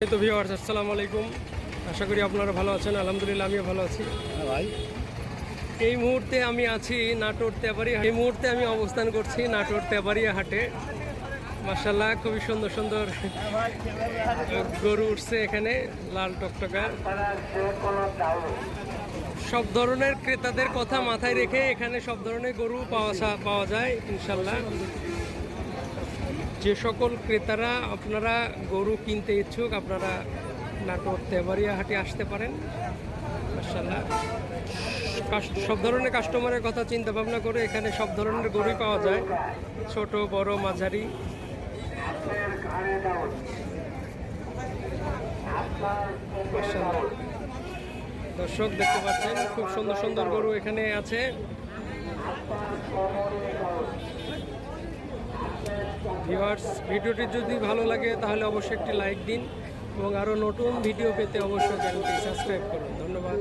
তো ভিওয়ার্স আসসালামু আলাইকুম। আশা করি আপনারা ভালো আছেন আলহামদুলিল্লাহ আমিও ভালো আছি। হ্যাঁ ভাই। এই মুহূর্তে আমি আছি নাটোর তেবাড়িয়া এই মুহূর্তে আমি অবস্থান করছি নাটোর তেবাড়িয়া হাটে। মার্শাল্লাহ খুবই সুন্দর সুন্দর গরু উঠছে এখানে লাল টকটকা সব ধরনের ক্রেতাদের কথা মাথায় রেখে এখানে সব ধরনের গরু পাওয়া পাওয়া যায় ইনশাল্লাহ যে সকল ক্রেতারা, আপনারা গরু কিনতে ইচ্ছুক, আপনারা নাটোর তেবাড়িয়া হাটে আসতে পারেন। সব ধরনের কাস্টমারের কথা চিন্তা ভাবনা করে এখানে সব ধরনের গরুই পাওয়া যায়। ছোট, বড়, মাঝারি। দর্শক, দেখতে পাচ্ছেন, খুব সুন্দর সুন্দর গরু এখানে আছে। ভিউয়ার্স, ভিডিওটি যদি ভালো লাগে, তাহলে অবশ্যই একটি লাইক দিন এবং আরও নতুন ভিডিও পেতে অবশ্যই চ্যানেলটি সাবস্ক্রাইব করুন। ধন্যবাদ।